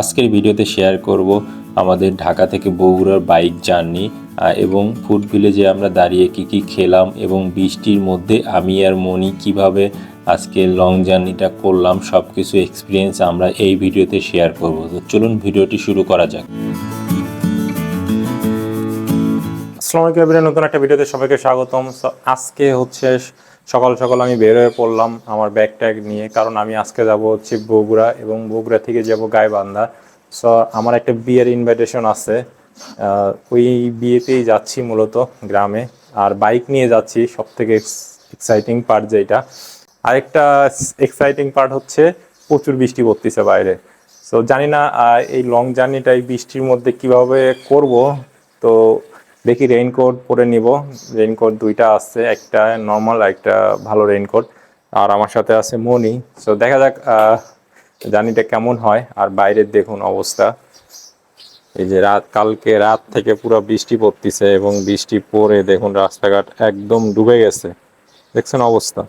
আজকের ভিডিওতে শেয়ার করব আমাদের ঢাকা থেকে বগুড়ার বাইক জার্নি এবং ফুড ভিলেজে আমরা দাঁড়িয়ে কি কি খেলাম এবং বৃষ্টির মধ্যে আমি আর মনি কীভাবে আজকে লং জার্নিটা করলাম সব কিছু এক্সপিরিয়েন্স আমরা এই ভিডিওতে শেয়ার করব। তো চলুন ভিডিওটি শুরু করা যাক। আসসালামু আলাইকুম নতুন একটা ভিডিওতে সবাইকে স্বাগতম। আজকে হচ্ছে সকাল সকাল আমি বের হয়ে পড়লাম আমার ব্যাগ ট্যাগ নিয়ে, কারণ আমি আজকে যাব হচ্ছে বগুড়া এবং বগুড়া থেকে যাব গাইবান্ধা। সো আমার একটা বিয়ের ইনভাইটেশন আছে। ওই বিয়েতেই যাচ্ছি মূলত গ্রামে। আর বাইক নিয়ে যাচ্ছি সব থেকে এক্সাইটিং পার্ট যেটা আরেকটা এক্সাইটিং পার্ট হচ্ছে প্রচুর বৃষ্টি পড়তেছে বাইরে। সো জানি না এই লং জার্নিটা এই বৃষ্টির মধ্যে কীভাবে করব। তো দেখি রেইনকোট পরে নিব। রেইনকোট দুইটা আছে, একটা নর্মাল একটা ভালো রেইনকোট আর আমার সাথে আছে মনি। সো দেখা যাক জার্নিটা কেমন হয়। আর বাইরের দেখুন অবস্থা। এই যে রাত, কালকে রাত থেকে পুরো বৃষ্টি পড়তেছে এবং বৃষ্টি পড়ে দেখুন রাস্তাঘাট একদম ডুবে গেছে। দেখছেন অবস্থা?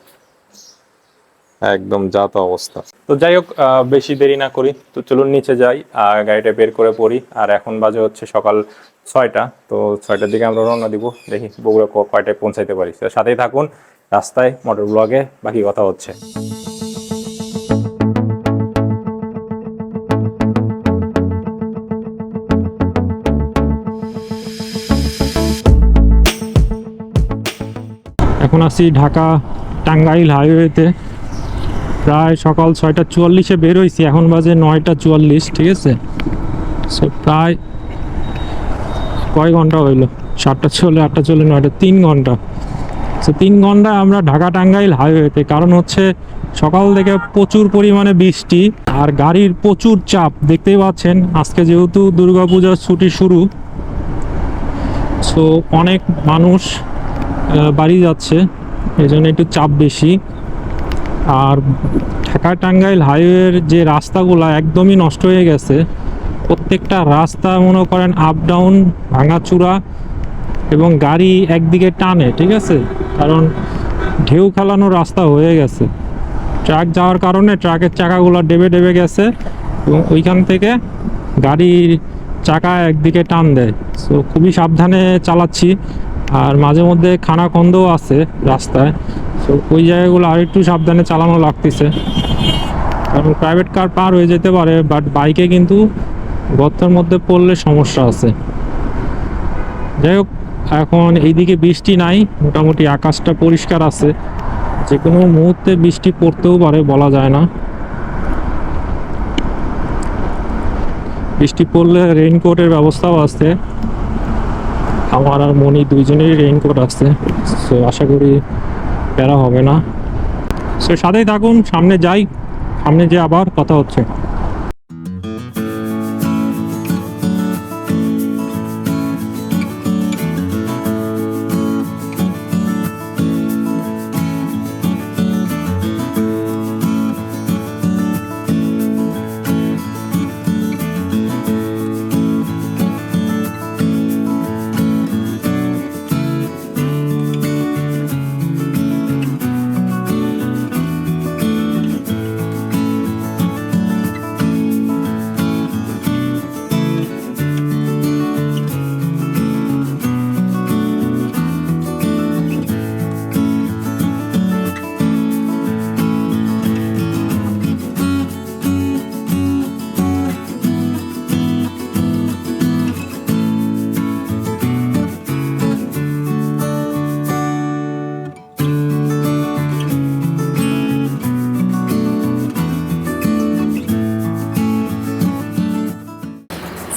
একদম জাত অবস্থা। তো যাই হোক বেশি দেরি না করি। তো চলুন নিচে যাই গাড়িটা বের করে পড়ি। আর এখন বাজে হচ্ছে সকাল ছয়টা, তো ছয়টার দিকে আমরা রওনা দিব। দেখি বগুড়া কয়টায় পৌঁছাইতে পারি। সাথেই থাকুন, রাস্তায় মোটর ব্লগে বাকি কথা হচ্ছে। এখন আছি ঢাকা টাঙ্গাইল হাইওয়েতে। প্রায় সকাল ছয়টা চুয়াল্লিশে বের হয়েছি এখন বাজে নয়টা চুয়াল্লিশ, ঠিক আছে? সো প্রায় কয় ঘণ্টা হইল? সাতটা চলে, আটটা চলে, নয়টা, তিন ঘণ্টা। সো তিন ঘণ্টা আমরা ঢাকা টাঙ্গাইল হাইওয়েতে কারণ হচ্ছে সকাল থেকে প্রচুর পরিমাণে বৃষ্টি আর গাড়ির প্রচুর চাপ। দেখতেই পাচ্ছেন, আজকে যেহেতু দুর্গাপূজার ছুটি শুরু সো অনেক মানুষ বাড়ি যাচ্ছে এই জন্য একটু চাপ বেশি। আর ঢাকা টাঙ্গাইল হাইওয়ের যে রাস্তাগুলো একদমই নষ্ট হয়ে গেছে প্রত্যেকটা রাস্তা মনে করেন আপ ডাউন ভাঙাচুরা এবং গাড়ি একদিকে টানে, ঠিক আছে? কারণ ঢেউ খেলানো রাস্তা হয়ে গেছে। ট্রাক যাওয়ার কারণে ট্রাকের চাকাগুলো ডেবে ডেবে গেছে এবং ওইখান থেকে গাড়ির চাকা একদিকে টান দেয়। সো খুবই সাবধানে চালাচ্ছি। আর মাঝে মধ্যে খানা খন্দও আছে রাস্তায়। সো ওই জায়গাগুলো আর একটু সাবধানে চালানো লাগতেছে। কারণ প্রাইভেট কার পার হয়ে যেতে পারে বাট বাইকে কিন্তু গর্তের মধ্যে পড়লে সমস্যা আছে। যাই হোক, এখন এইদিকে বৃষ্টি নাই, মোটামুটি আকাশটা পরিষ্কার আছে। যে কোনো মুহূর্তে বৃষ্টি পড়তেও পারে, বলা যায় না। বৃষ্টি পড়লে রেইনকোটের ব্যবস্থাও আছে। আমার আর মনি দুইজনেরই রেইনকোট আছে সো আশা করি প্যারা হবে না। সো সাথেই থাকুন, সামনে যাই, সামনে যে আবার কথা হচ্ছে।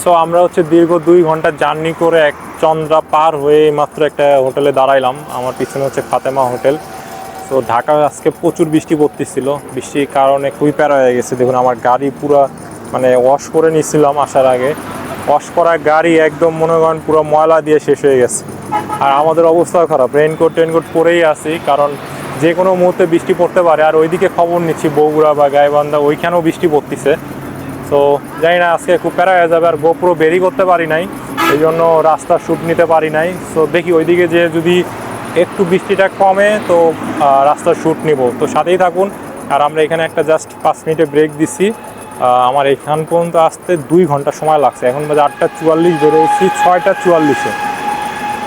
সো আমরা হচ্ছে দীর্ঘ দুই ঘণ্টা জার্নি করে এক চন্দ্রা পার হয়ে মাত্র একটা হোটেলে দাঁড়াইলাম। আমার পিছনে হচ্ছে ফাতেমা হোটেল। তো ঢাকায় আজকে প্রচুর বৃষ্টি পড়তেছিল। বৃষ্টির কারণে খুবই প্যারা হয়ে গেছে। দেখুন, আমার গাড়ি পুরো মানে ওয়াশ করে নিয়েছিলাম আসার আগে। ওয়াশ করা গাড়ি একদম মনে করেন পুরো ময়লা দিয়ে শেষ হয়ে গেছে। আর আমাদের অবস্থাও খারাপ। রেইনকোট টেনকোট পরেই আছি। কারণ যে কোনো মুহূর্তে বৃষ্টি পড়তে পারে। আর ওইদিকে খবর নিচ্ছি, বগুড়া বা গাইবান্ধা, ওইখানেও বৃষ্টি পড়তেছে। তো জানি না আজকে খুব প্যারা হয়ে যাবে আর গোপুরো বেরি করতে পারি নাই এই জন্য রাস্তা শ্যুট নিতে পারি নাই। সো দেখি ওইদিকে যে যদি একটু বৃষ্টিটা কমে তো আহ, রাস্তার শ্যুট নিব। তো সাথেই থাকুন আর আমরা এখানে একটা জাস্ট পাঁচ মিনিটে ব্রেক দিচ্ছি। আমার এখান পর্যন্ত আসতে দুই ঘণ্টা সময় লাগছে। এখন বাজে আটটা চুয়াল্লিশ বেরোয়েছি ছয়টা চুয়াল্লিশে।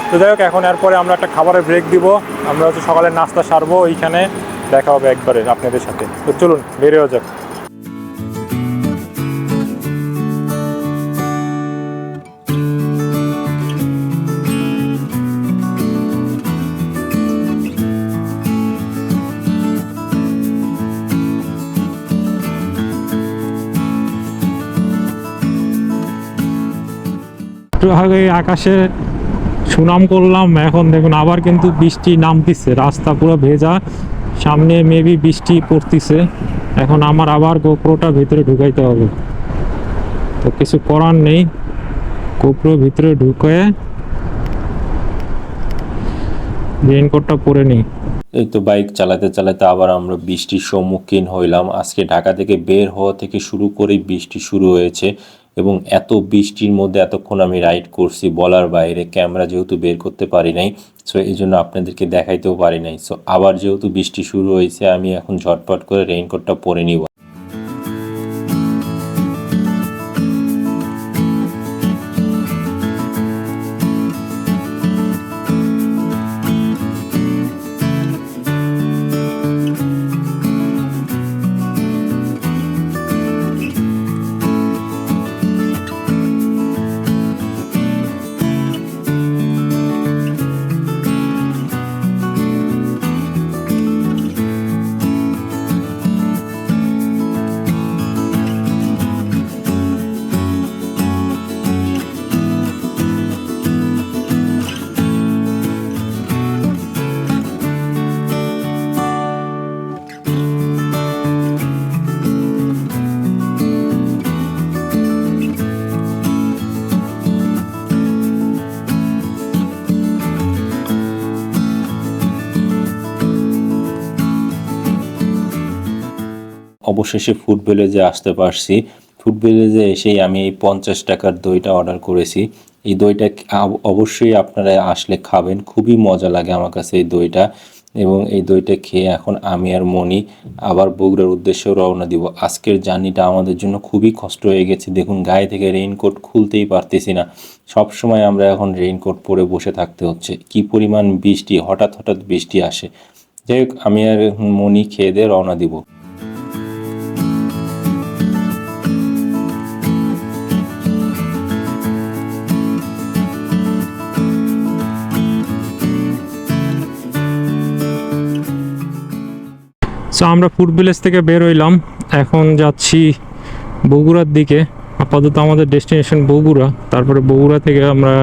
তো যাই হোক এখন এরপরে আমরা একটা খাবারের ব্রেক দিব। আমরা হচ্ছে সকালে নাস্তা সারবো ওইখানে দেখা হবে একবারে আপনাদের সাথে। তো চলুন বেরিয়ে যাক। একটু আগে আকাশে সুনাম করলাম, এখন দেখুন আবার কিন্তু বৃষ্টি নামতিছে, রাস্তা পুরো ভেজা, সামনে মেবি বৃষ্টি পড়তিছে, এখন আমার আবার গোপ্রোটা ভিতরে ঢুকাইতে হবে। তো কিছু করার নেই, গোপ্রো ভিতরে ঢুকে রেনকোটটা পরে নিই। এই তো বাইক চালাতে চালাতে আবার আমরা বৃষ্টির সম্মুখীন হইলাম। আজকে ঢাকা থেকে বের হওয়া থেকে শুরু করেই বৃষ্টি শুরু হয়েছে। এবং এত বৃষ্টির মধ্যে এতক্ষণ আমি রাইড করছি বলার বাইরে, ক্যামেরা যেহেতু বের করতে পারি নাই সো এই জন্য আপনাদেরকে দেখাইতেও পারি নাই। সো আবার যেহেতু বৃষ্টি শুরু হয়েছে, আমি এখন ঝটপট করে রেইনকোটটা পরে নিব। অবশেষে ফুড ভিলেজে আসতে পারছি ফুড ভিলেজে এসেই আমি এই পঞ্চাশ টাকার দইটা অর্ডার করেছি। এই দইটা অবশ্যই আপনারা আসলে খাবেন, খুবই মজা লাগে আমার কাছে এই দইটা। এবং এই দইটা খেয়ে এখন আমি আর মনি আবার বগুড়ার উদ্দেশ্যে রওনা দিব। আজকের জার্নিটা আমাদের জন্য খুবই কষ্ট হয়ে গেছে। দেখুন, গায়ে থেকে রেইনকোট খুলতেই পারতেছি না। সব সময় আমরা এখন রেইনকোট পরে বসে থাকতে হচ্ছে। কি পরিমাণ বৃষ্টি, হঠাৎ হঠাৎ বৃষ্টি আসে। যাই হোক, আমি আর মনি খেয়ে দিয়ে রওনা দিব। আমরা ফুড ভিলেজ থেকে বের হইলাম। এখন যাচ্ছি বগুড়ার দিকে। আপাতত আমাদের ডেস্টিনেশন বগুড়া। তারপরে বগুড়া থেকে আমরা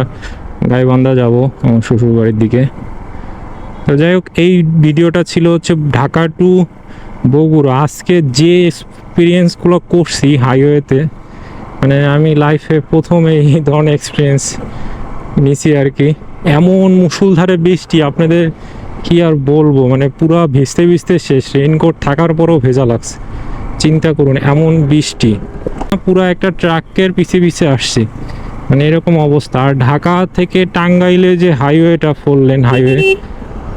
গাইবান্ধা যাব আমার শ্বশুর বাড়ির দিকে। তো যাই হোক, এই ভিডিওটা ছিল হচ্ছে ঢাকা টু বগুড়া। আজকে যে এক্সপিরিয়েন্সগুলো করছি হাইওয়েতে মানে আমি লাইফে প্রথম এই ধরনের এক্সপিরিয়েন্স নিছি আর কি। এমন মুসুলধারে বৃষ্টি, আপনাদের কি আর বলব? মানে পুরো ভিজতে ভিজতে শেষ। রেইনকোট থাকার পরেও ভেজা লাগছে। চিন্তা করুন, এমন বৃষ্টি। পুরো একটা ট্রাকের পিছে পিছে আসছে। মানে এরকম অবস্থা। আর ঢাকা থেকে টাঙ্গাইলে যে হাইওয়েটা ফোর লেন হাইওয়ে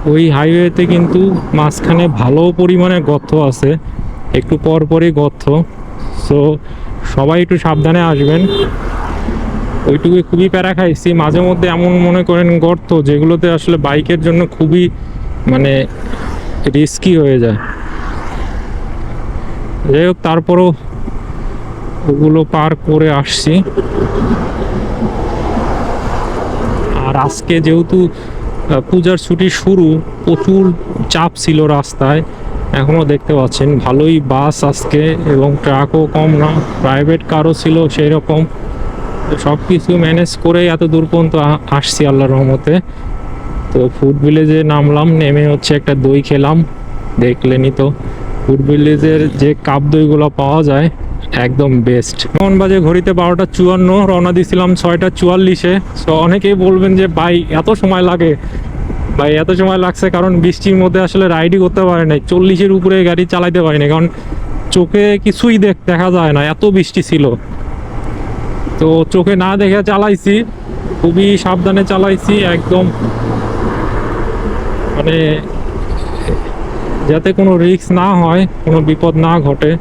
ওই হাইওয়েতে কিন্তু মাঝখানে ভালো পরিমাণে গর্ত আছে। একটু পর পরই গর্ত। সো সবাই একটু সাবধানে আসবেন। ওইটুকু খুবই প্যারা খাইছি। মাঝে মধ্যে এমন মনে করেন গর্ত যেগুলোতে আসলে বাইকের জন্য খুবই মানে রিস্কি হয়ে যায়। যাই হোক, তারপরও ওগুলো পার করে আসছি। আর আজকে যেহেতু পূজার ছুটি শুরু, প্রচুর চাপ ছিল রাস্তায়। এখনও দেখতে পাচ্ছেন, ভালোই বাস আজকে এবং ট্রাকও কম না প্রাইভেট কারও ছিল সেই রকম সব কিছু ম্যানেজ করে এত দূর পর্যন্ত আসছি আল্লাহর রহমতে। তো ফুড ভিলেজে নামলাম, নেমে হচ্ছে একটা দই খেলাম দেখলেনই তো। ফুড ভিলেজের যে কাপ দইগুলো পাওয়া যায়, একদম বেস্ট এখন বাজে ঘড়িতে বারোটা চুয়ান্ন, রওনা দিছিলাম ছয়টা চুয়াল্লিশে। তো অনেকেই বলবেন যে, ভাই, এত সময় লাগে। ভাই, এত সময় লাগছে কারণ বৃষ্টির মধ্যে আসলে রাইডই করতে পারে নাই। চল্লিশের উপরে গাড়ি চালাইতে পারিনি কারণ চোখে কিছুই দেখ দেখা যায় না, এত বৃষ্টি ছিল। তো চোখে না দেখে চালাইছি, খুবই সাবধানে চালাইছি, একদম মানে যাতে কোনো রিস্ক না হয়, কোনো বিপদ না ঘটে,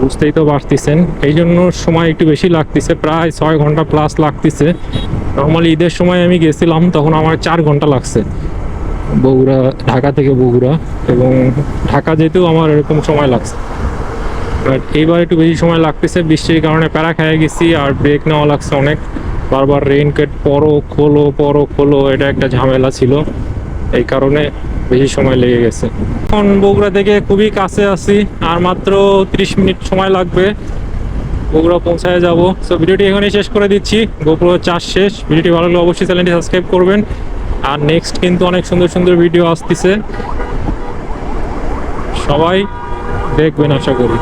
বুঝতেই তো পারতেছেন। এই জন্য সময় একটু বেশি লাগতেছে, প্রায় ছয় ঘণ্টা প্লাস লাগতেছে। নর্মালি ঈদের সময় আমি গেছিলাম, তখন আমার চার ঘণ্টা লাগছে। বগুড়া, ঢাকা থেকে বগুড়া এবং ঢাকা যেতেও আমার এরকম সময় লাগছে। বাট এইবার একটু বেশি সময় লাগতেছে, বৃষ্টির কারণে প্যারা খেয়ে গেছি আর ব্রেক নেওয়া লাগছে অনেক। বারবার রেইনকোট পরো, খোলো পরো, খোলো, এটা একটা ঝামেলা ছিল। এই কারণে বেশি সময় লেগে গেছে। এখন বগুড়া থেকে খুবই কাছে আছি, আর মাত্র 30 মিনিট সময় লাগবে। বগুড়া পৌঁছায় যাব। সো ভিডিওটি এখানেই শেষ করে দিচ্ছি। গোপুর চাষ শেষ। ভিডিওটি ভালো লাগলে অবশ্যই চ্যানেলটি সাবস্ক্রাইব করবেন। আর নেক্সট কিন্তু অনেক সুন্দর সুন্দর ভিডিও আসতেছে। সবাই দেখবেন আশা করি।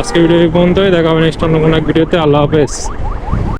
আজকে ভিডিও পর্যন্তই। দেখা হবে নেক্সট অন্য কোনো এক ভিডিওতে। আল্লাহ হাফেজ।